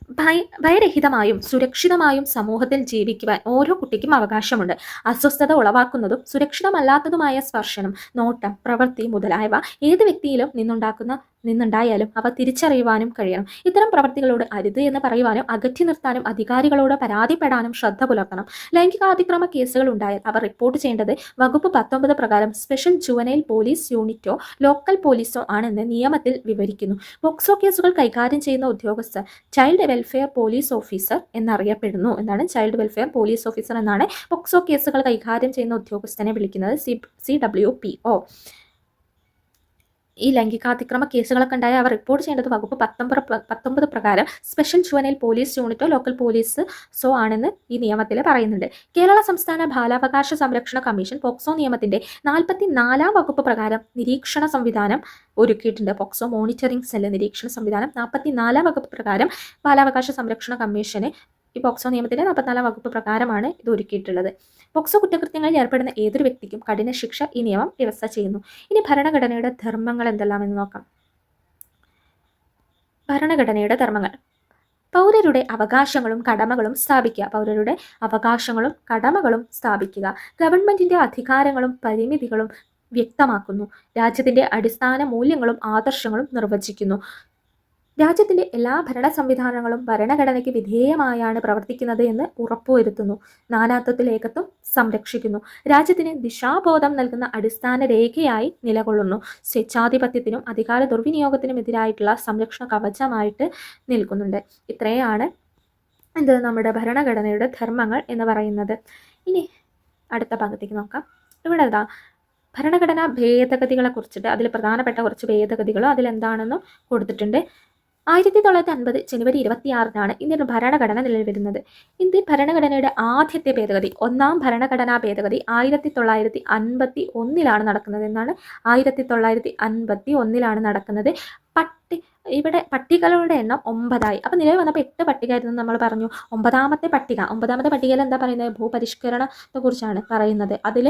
A: ഭയ ഭയരഹിതമായും സുരക്ഷിതമായും സമൂഹത്തിൽ ജീവിക്കുവാൻ ഓരോ കുട്ടിക്കും അവകാശമുണ്ട്. അസ്വസ്ഥത ഉളവാക്കുന്നതും സുരക്ഷിതമല്ലാത്തതുമായ സ്പർശനം നോട്ടം പ്രവൃത്തി മുതലായവ ഏത് വ്യക്തിയിലും നിന്നുണ്ടാക്കുന്ന നിന്നുണ്ടായാലും അവ തിരിച്ചറിയുവാനും കഴിയണം. ഇത്തരം പ്രവൃത്തികളോട് അരുത് എന്ന് പറയുവാനും അകറ്റി നിർത്താനും അധികാരികളോട് പരാതിപ്പെടാനും ശ്രദ്ധ പുലർത്തണം. ലൈംഗികാതിക്രമ കേസുകൾ ഉണ്ടായാൽ അവർ റിപ്പോർട്ട് ചെയ്യേണ്ടത് വകുപ്പ് പത്തൊമ്പത് പ്രകാരം സ്പെഷ്യൽ ജുവനൈൽ പോലീസ് യൂണിറ്റോ ലോക്കൽ പോലീസോ ആണെന്ന് നിയമത്തിൽ വിവരിക്കുന്നു. പോക്സോ കേസുകൾ കൈകാര്യം ചെയ്യുന്ന ഉദ്യോഗസ്ഥർ ചൈൽഡ് വെൽഫെയർ പോലീസ് ഓഫീസർ എന്നറിയപ്പെടുന്നു എന്നാണ് ചൈൽഡ് വെൽഫെയർ പോലീസ് ഓഫീസർ എന്നാണ് പോക്സോ കേസുകൾ കൈകാര്യം ചെയ്യുന്ന ഉദ്യോഗസ്ഥനെ വിളിക്കുന്നത് C C W P O. ഈ ലൈംഗികാതിക്രമ കേസുകളൊക്കെ ഉണ്ടായ അവർ റിപ്പോർട്ട് ചെയ്യേണ്ടത് വകുപ്പ് പത്തൊമ്പത് പത്തൊമ്പത് പ്രകാരം സ്പെഷ്യൽ ജുവനൈൽ പോലീസ് യൂണിറ്റോ ലോക്കൽ പോലീസ് സോ ആണെന്ന് ഈ നിയമത്തിൽ പറയുന്നുണ്ട്. കേരള സംസ്ഥാന ബാലാവകാശ സംരക്ഷണ കമ്മീഷൻ പോക്സോ നിയമത്തിന്റെ നാൽപ്പത്തി നാലാം വകുപ്പ് പ്രകാരം നിരീക്ഷണ സംവിധാനം ഒരുക്കിയിട്ടുണ്ട്. പോക്സോ മോണിറ്ററിംഗ് സെല്ല് നിരീക്ഷണ സംവിധാനം നാൽപ്പത്തി നാലാം വകുപ്പ് പ്രകാരം ബാലാവകാശ സംരക്ഷണ കമ്മീഷന് ഈ പോക്സോ നിയമത്തിലെ നാൽപ്പത്തിനാലാം വകുപ്പ് പ്രകാരമാണ് ഇത് ഒരുക്കിയിട്ടുള്ളത്. പോക്സോ കുറ്റകൃത്യങ്ങളിൽ ഏർപ്പെടുന്ന ഏതൊരു വ്യക്തിക്കും കഠിന ശിക്ഷ ഈ നിയമം വ്യവസ്ഥ ചെയ്യുന്നു. ഇനി ഭരണഘടനയുടെ ധർമ്മങ്ങൾ എന്തെല്ലാം എന്ന് നോക്കാം. ഭരണഘടനയുടെ ധർമ്മങ്ങൾ. പൗരരുടെ അവകാശങ്ങളും കടമകളും സ്ഥാപിക്കുക. പൗരരുടെ അവകാശങ്ങളും കടമകളും സ്ഥാപിക്കുക. ഗവൺമെന്റിന്റെ അധികാരങ്ങളും പരിമിതികളും വ്യക്തമാക്കുന്നു. രാജ്യത്തിന്റെ അടിസ്ഥാന മൂല്യങ്ങളും ആദർശങ്ങളും നിർവചിക്കുന്നു. രാജ്യത്തിന്റെ എല്ലാ ഭരണ സംവിധാനങ്ങളും ഭരണഘടനയ്ക്ക് വിധേയമായാണ് പ്രവർത്തിക്കുന്നത് എന്ന് ഉറപ്പുവരുത്തുന്നു. നാനാത്വത്തിൽ ഏകത്വം സംരക്ഷിക്കുന്നു. രാജ്യത്തിന് ദിശാബോധം നൽകുന്ന അടിസ്ഥാന രേഖയായി നിലകൊള്ളുന്നു. സ്വേച്ഛാധിപത്യത്തിനും അധികാര ദുർവിനിയോഗത്തിനും എതിരായിട്ടുള്ള സംരക്ഷണ കവചമായിട്ട് നിൽക്കുന്നുണ്ട്. ഇത്രയാണ് എന്ത് നമ്മുടെ ഭരണഘടനയുടെ ധർമ്മങ്ങൾ എന്ന് പറയുന്നത്. ഇനി അടുത്ത ഭാഗത്തേക്ക് നോക്കാം. ഇവിടെ ഇതാ ഭരണഘടനാ ഭേദഗതികളെ കുറിച്ചിട്ട് അതിൽ പ്രധാനപ്പെട്ട കുറച്ച് ഭേദഗതികളും അതിലെന്താണെന്നും കൊടുത്തിട്ടുണ്ട്. ആയിരത്തി തൊള്ളായിരത്തി അൻപത് ജനുവരി ഇരുപത്തിയാറിനാണ് ഇന്ത്യൻ ഭരണഘടന നിലവിൽ വരുന്നത് ഇന്ത്യൻ ഭരണഘടനയുടെ ആദ്യത്തെ ഭേദഗതി ഒന്നാം ഭരണഘടനാ ഭേദഗതി ആയിരത്തി തൊള്ളായിരത്തി അൻപത്തി ഒന്നിലാണ് നടക്കുന്നത്. എന്നാണ് ആയിരത്തി തൊള്ളായിരത്തി അൻപത്തി ഒന്നിലാണ് നടക്കുന്നത് പട്ടി ഇവിടെ പട്ടികളുടെ എണ്ണം ഒമ്പതായി. അപ്പം നിലവിൽ വന്നപ്പോൾ എട്ട് പട്ടികയായിരുന്നു നമ്മൾ പറഞ്ഞു. ഒമ്പതാമത്തെ പട്ടിക ഒമ്പതാമത്തെ പട്ടികയിൽ എന്താ പറയുന്നത്? ഭൂപരിഷ്കരണത്തെക്കുറിച്ചാണ് പറയുന്നത്. അതിൽ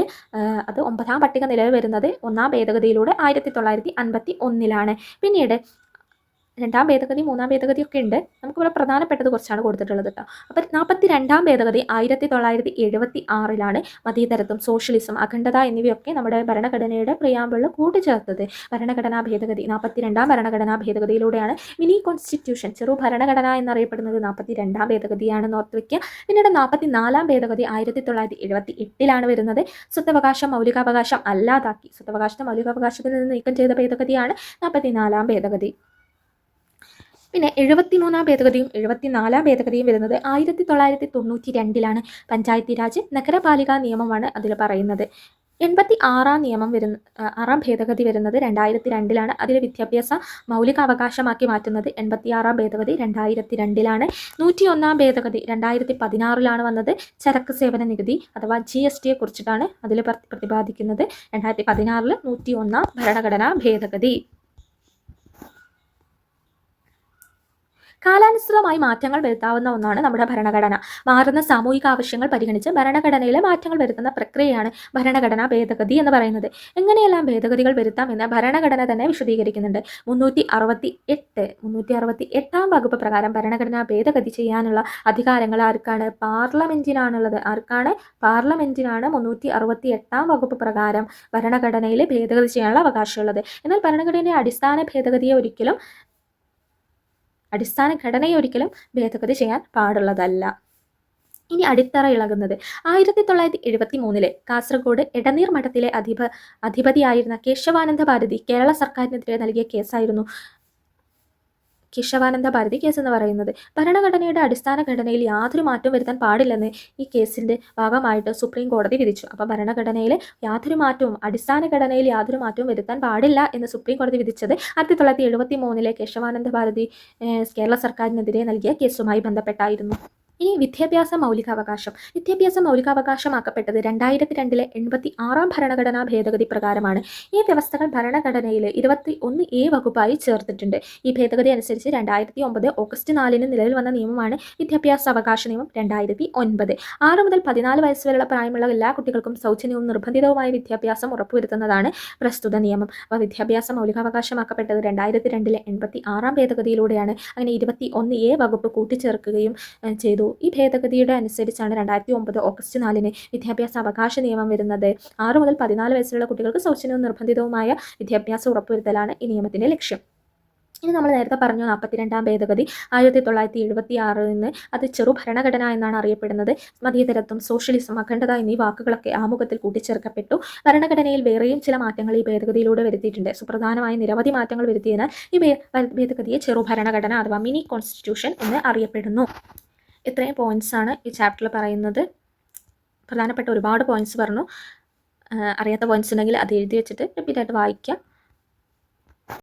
A: അത് ഒമ്പതാം പട്ടിക നിലവിൽ വരുന്നത് ഒന്നാം ഭേദഗതിയിലൂടെ ആയിരത്തി തൊള്ളായിരത്തി അൻപത്തി ഒന്നിലാണ് പിന്നീട് രണ്ടാം ഭേദഗതി മൂന്നാം ഭേദഗതി ഒക്കെ ഉണ്ട്. നമുക്കിവിടെ പ്രധാനപ്പെട്ടത് കുറച്ചാണ് കൊടുത്തിട്ടുള്ളത് കേട്ടോ. അപ്പം നാൽപ്പത്തി രണ്ടാം ഭേദഗതി ആയിരത്തി തൊള്ളായിരത്തി എഴുപത്തി ആറിലാണ് മതീതരത്വം സോഷ്യലിസം അഖണ്ഡത എന്നിവയൊക്കെ നമ്മുടെ ഭരണഘടനയുടെ പ്രിയാമ്പിളിൽ കൂട്ടിച്ചേർത്തത്. ഭരണഘടനാ ഭേദഗതി നാൽപ്പത്തി രണ്ടാം ഭരണഘടനാ ഭേദഗതിയിലൂടെയാണ്. മിനി കോൺസ്റ്റിറ്റ്യൂഷൻ ചെറു ഭരണഘടന എന്നറിയപ്പെടുന്നത് നാൽപ്പത്തി രണ്ടാം ഭേദഗതിയാണെന്ന് ഓർത്ത് വയ്ക്കുക പിന്നീട് നാൽപ്പത്തി നാലാം ഭേദഗതി ആയിരത്തി തൊള്ളായിരത്തി എഴുപത്തി എട്ടിലാണ് വരുന്നത്. സ്വത്തവകാശം മൗലികാവകാശം അല്ലാതാക്കി. സ്വത്തവകാശത്തെ മൗലികാവകാശത്തിൽ നിന്ന് നീക്കം ചെയ്ത ഭേദഗതിയാണ് നാൽപ്പത്തി നാലാം ഭേദഗതി. പിന്നെ എഴുപത്തിമൂന്നാം ഭേദഗതിയും എഴുപത്തിനാലാം ഭേദഗതിയും വരുന്നത് ആയിരത്തി തൊള്ളായിരത്തി തൊണ്ണൂറ്റി രണ്ടിലാണ് പഞ്ചായത്തി രാജ് നഗരപാലിക നിയമമാണ് അതിൽ പറയുന്നത്. എൺപത്തി ആറാം നിയമം വരുന്ന ആറാം ഭേദഗതി വരുന്നത് രണ്ടായിരത്തി രണ്ടിലാണ് അതിൽ വിദ്യാഭ്യാസ മൗലികാവകാശമാക്കി മാറ്റുന്നത് എൺപത്തി ആറാം ഭേദഗതി രണ്ടായിരത്തി രണ്ടിലാണ് നൂറ്റി ഒന്നാം ഭേദഗതി രണ്ടായിരത്തി പതിനാറിലാണ് വന്നത്. ചരക്ക് സേവന നികുതി അഥവാ ജി എസ് ടിയെ കുറിച്ചിട്ടാണ് അതിൽ പ്രതിപാദിക്കുന്നത്. രണ്ടായിരത്തി പതിനാറിൽ നൂറ്റി ഒന്നാം ഭരണഘടനാ ഭേദഗതി. കാലാനുസൃതമായി മാറ്റങ്ങൾ വരുത്താവുന്ന ഒന്നാണ് നമ്മുടെ ഭരണഘടന. മാറുന്ന സാമൂഹിക ആവശ്യങ്ങൾ പരിഗണിച്ച് ഭരണഘടനയിലെ മാറ്റങ്ങൾ വരുത്തുന്ന പ്രക്രിയയാണ് ഭരണഘടനാ ഭേദഗതി എന്ന് പറയുന്നത്. എങ്ങനെയെല്ലാം ഭേദഗതികൾ വരുത്താം എന്ന് ഭരണഘടന തന്നെ വിശദീകരിക്കുന്നുണ്ട്. മുന്നൂറ്റി അറുപത്തി എട്ട് മുന്നൂറ്റി അറുപത്തി എട്ടാം വകുപ്പ് പ്രകാരം ഭരണഘടനാ ഭേദഗതി ചെയ്യാനുള്ള അധികാരങ്ങൾ ആർക്കാണ്? പാർലമെന്റിനാണുള്ളത്. ആർക്കാണ്? പാർലമെന്റിനാണ് മുന്നൂറ്റി അറുപത്തി എട്ടാം വകുപ്പ് പ്രകാരം ഭരണഘടനയിൽ ഭേദഗതി ചെയ്യാനുള്ള അവകാശമുള്ളത്. എന്നാൽ ഭരണഘടനയുടെ അടിസ്ഥാന ഭേദഗതിയെ ഒരിക്കലും അടിസ്ഥാന ഘടനയെ ഒരിക്കലും ഭേദഗതി ചെയ്യാൻ പാടുള്ളതല്ല. ഇനി അടിത്തറ ഇളകുന്നത്. ആയിരത്തി തൊള്ളായിരത്തി എഴുപത്തി മൂന്നിലെ കാസർഗോഡ് എടനീർ മഠത്തിലെ അധിപ അധിപതിയായിരുന്ന കേശവാനന്ദ ഭാരതി കേരള സർക്കാരിനെതിരെ നൽകിയ കേസായിരുന്നു. കേശവാനന്ദ ഭാരതി കേസ് എന്ന് പറയുന്നത്. ഭരണഘടനയുടെ അടിസ്ഥാന ഘടനയിൽ യാതൊരു മാറ്റവും വരുത്താൻ പാടില്ലെന്ന് ഈ കേസിന്റെ ഭാഗമായിട്ട് സുപ്രീം കോടതി വിധിച്ചു. അപ്പോൾ ഭരണഘടനയിൽ യാതൊരു മാറ്റവും അടിസ്ഥാന ഘടനയിൽ യാതൊരു മാറ്റവും വരുത്താൻ പാടില്ല എന്ന് സുപ്രീം കോടതി വിധിച്ചത് ആയിരത്തി തൊള്ളായിരത്തി എഴുപത്തി മൂന്നിലെ കേശവാനന്ദ ഭാരതി കേരള സർക്കാരിനെതിരെ നൽകിയ കേസുമായി ബന്ധപ്പെട്ടായിരുന്നു. ഇനി വിദ്യാഭ്യാസ മൗലികാവകാശം. വിദ്യാഭ്യാസ മൗലികാവകാശമാക്കപ്പെട്ടത് രണ്ടായിരത്തി രണ്ടിലെ എൺപത്തി ആറാം ഭരണഘടനാ ഭേദഗതി പ്രകാരമാണ്. ഈ വ്യവസ്ഥകൾ ഭരണഘടനയിൽ ഇരുപത്തി ഒന്ന് എ വകുപ്പായി ചേർത്തിട്ടുണ്ട്. ഈ ഭേദഗതി അനുസരിച്ച് രണ്ടായിരത്തി ഒമ്പത് ഓഗസ്റ്റ് നാലിന് നിലവിൽ വന്ന നിയമമാണ് വിദ്യാഭ്യാസ അവകാശ നിയമം രണ്ടായിരത്തി ഒൻപത് ആറ് മുതൽ പതിനാല് വയസ്സ് വരെയുള്ള പ്രായമുള്ള എല്ലാ കുട്ടികൾക്കും സൗജന്യവും നിർബന്ധിതവുമായ വിദ്യാഭ്യാസം ഉറപ്പുവരുത്തുന്നതാണ് പ്രസ്തുത നിയമം. അപ്പോൾ വിദ്യാഭ്യാസ മൗലികാവകാശമാക്കപ്പെട്ടത് രണ്ടായിരത്തി രണ്ടിലെ എൺപത്തി ആറാം ഭേദഗതിയിലൂടെയാണ്. അങ്ങനെ ഇരുപത്തി ഒന്ന് എ വകുപ്പ് കൂട്ടിച്ചേർക്കുകയും ചെയ്തു. ഈ ഭേദഗതിയുടെ അനുസരിച്ചാണ് രണ്ടായിരത്തി ഒമ്പത് ഓഗസ്റ്റ് നാലിന് വിദ്യാഭ്യാസ അവകാശ നിയമം വരുന്നത്. ആറ് മുതൽ പതിനാല് വയസ്സുള്ള കുട്ടികൾക്ക് സൗജന്യവും നിർബന്ധിതവുമായ വിദ്യാഭ്യാസം ഉറപ്പുവരുത്തലാണ് ഈ നിയമത്തിന്റെ ലക്ഷ്യം. ഇനി നമ്മൾ നേരത്തെ പറഞ്ഞു നാൽപ്പത്തിരണ്ടാം ഭേദഗതി ആയിരത്തി തൊള്ളായിരത്തി എഴുപത്തി ആറിൽ നിന്ന് അത് ചെറു ഭരണഘടന എന്നാണ് അറിയപ്പെടുന്നത്. മതീതരത്വം സോഷ്യലിസം അഖണ്ഡത എന്നീ വാക്കുകളൊക്കെ ആമുഖത്തിൽ കൂട്ടിച്ചേർക്കപ്പെട്ടു. ഭരണഘടനയിൽ വേറെയും ചില മാറ്റങ്ങൾ ഈ ഭേദഗതിയിലൂടെ വരുത്തിയിട്ടുണ്ട്. സുപ്രധാനമായ നിരവധി മാറ്റങ്ങൾ വരുത്തിയതിനാൽ ഈ ഭേദഗതിയെ ചെറു ഭരണഘടന അഥവാ മിനി കോൺസ്റ്റിറ്റ്യൂഷൻ എന്ന് അറിയപ്പെടുന്നു. ഇത്രയും ആണ് ഈ ചാപ്റ്ററിൽ പറയുന്നത്. പ്രധാനപ്പെട്ട ഒരുപാട് പോയിന്റ്സ് പറഞ്ഞു. അറിയാത്ത പോയിന്റ്സ് ഉണ്ടെങ്കിൽ അത് എഴുതി വെച്ചിട്ട് റിപ്പീറ്റായിട്ട് വായിക്കുക